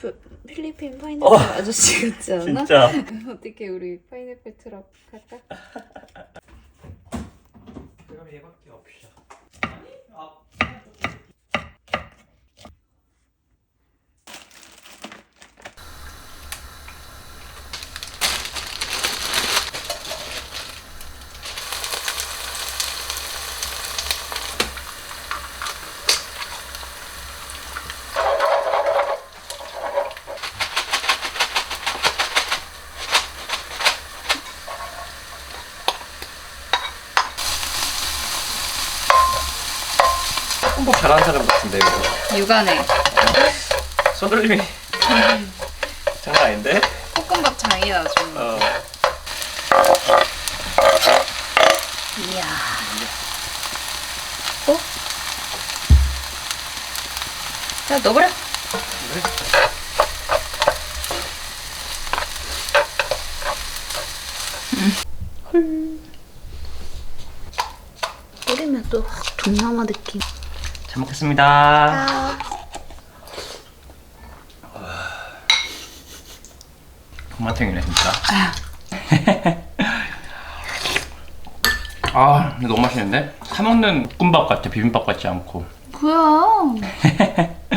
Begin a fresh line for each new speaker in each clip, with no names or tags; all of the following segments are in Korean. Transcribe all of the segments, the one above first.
그 파인애플 필리핀 파인애플
어.
아저씨 같지 않아?
진짜
어떻게 우리 파인애플 트럭 할까?
그럼 얘밖에 없어 잘하는 사람 같은데 이거
육안에
손놀림이 장난 아닌데?
볶음밥 장이다 좀.
어
이야. 어? 자 넣어버려. 끓이면 또확 동남아 느낌.
잘 먹겠습니다
아.
동마탱이네 진짜 아 이거 너무 맛있는데? 사 먹는 볶음밥 같아 비빔밥 같지 않고
뭐야?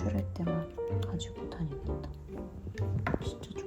출할 때만 가지고 다닙니다. 진짜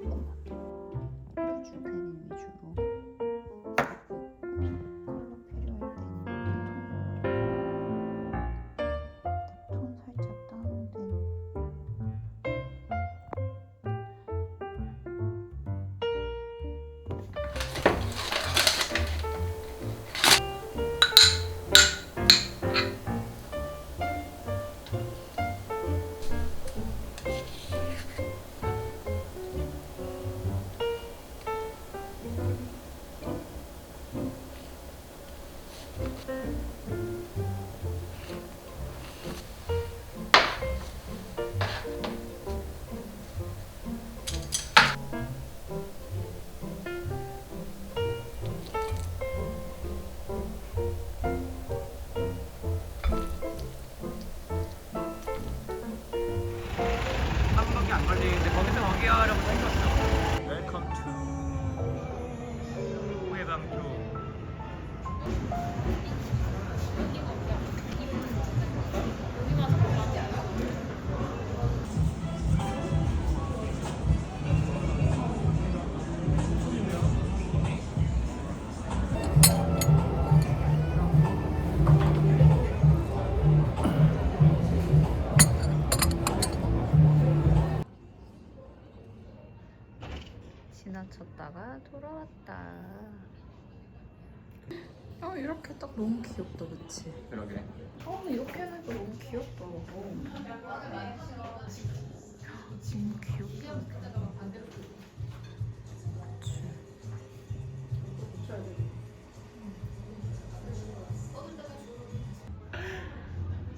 지나쳤다가 돌아왔다. 어 이렇게 딱 너무 귀엽다, 그치?
그러게
어 이렇게 하니까 너무 귀엽더라고. 너무 귀엽다. 그치.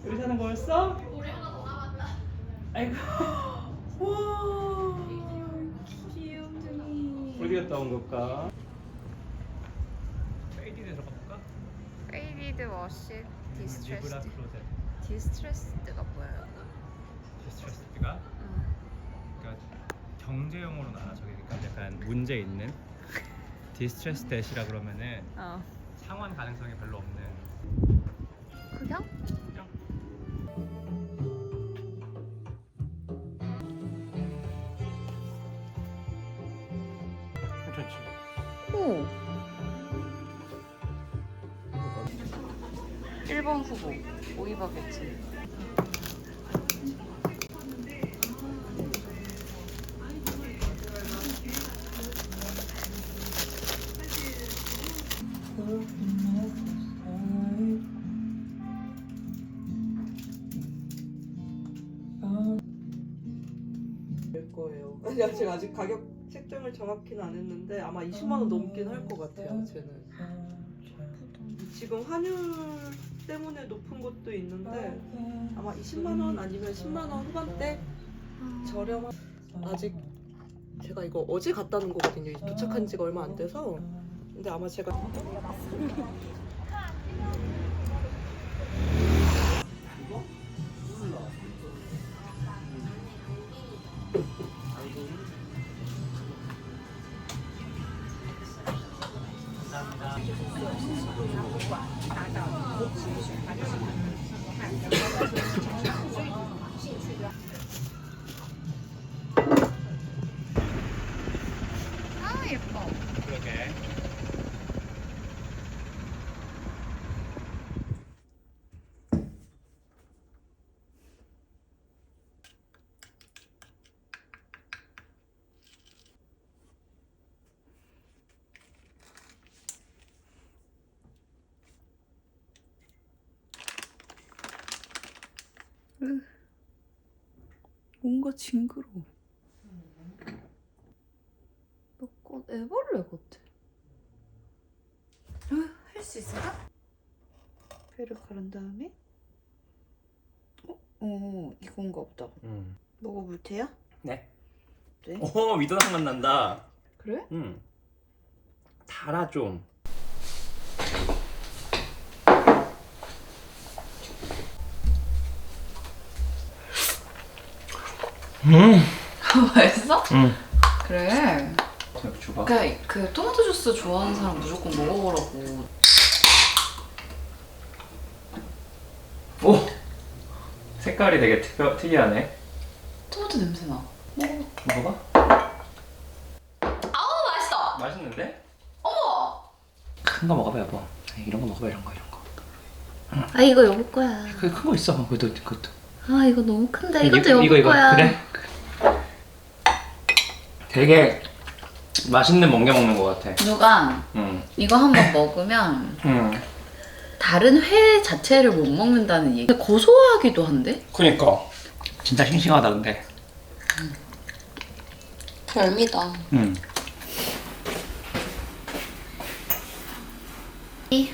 우리 사는 거였어? 우리 하나 더 남았다 아이고 갔다 온 걸까? 페이디에 들어가볼까?
페이디드 워시 디스트레스드.
클로젯
디스트레스드가 뭐야?
디스트레스드가
응.
그러니까 경제 용어로 나눠 저게 그러니까 약간 문제 있는 디스트레스 대시라 그러면은
어.
상환 가능성이 별로 없는
오. 1번 후보 오이바게트.
될 거예요. 아니 아직 아직 가격 책정을 정확히는 안 했는데 아마 20만 원 넘긴 할 것 같아요. 쟤는. 지금 환율 때문에 높은 곳도 있는데 아마 20만 원 아니면 10만 원 후반대 저렴한 아직 제가 이거 어제 갔다 온 거거든요. 도착한 지가 얼마 안 돼서. 근데 아마 제가
这个其
实如管
达到一个风险，那就是很难，很难。
뭔가 징그러. 너꽃 애벌레 같아. 할 수 있을까? 회를 가른 다음에 어? 어 이건가 보다.
음.
먹어볼 테야?
네.
네.
오 위도당 맛 난다.
그래?
음. 달아 좀. 음.
맛있어?
음.
그래. 그러니까 그 토마토 주스 좋아하는 사람 무조건 먹어보라고.
오. 색깔이 되게 특별 특이하네.
토마토 냄새 나.
먹어봐.
아우 맛있어.
맛있는데?
어머.
큰 거 먹어봐 여보. 이런 거 먹어봐 이런 거 이런 거.
아 이거 여보 거야.
그큰 거 있어. 그것도 그것도.
아 이거 너무 큰데 이것도
이거,
여보
이거, 이거.
거야.
그래. 되게 맛있는 멍게 먹는 거 같아.
누가
응.
이거 한번 먹으면
응.
다른 회 자체를 못 먹는다는 얘기. 근데 고소하기도 한데?
그니까. 진짜 싱싱하다 근데.
별미다.
응.
이.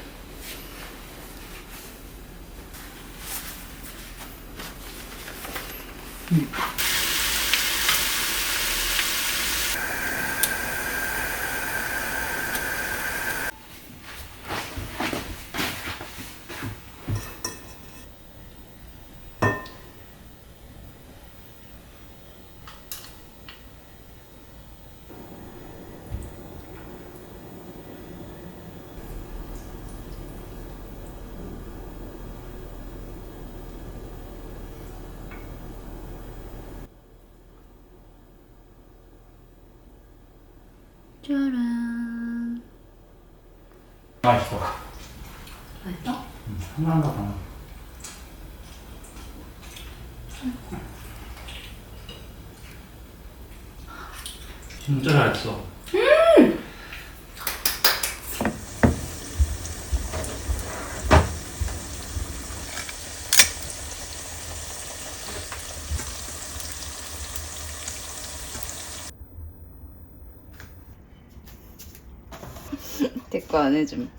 짜란.
맛있어.
맛있어?
하나만 더. 진짜 잘했어.
대꾸 안 해줌.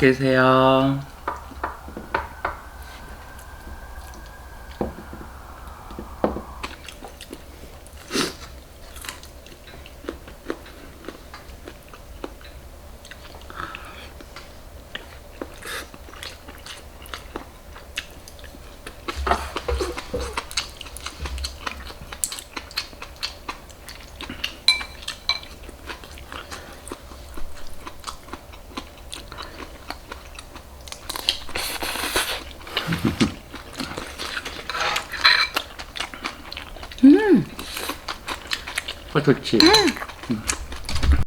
계세요. 좋지. 음.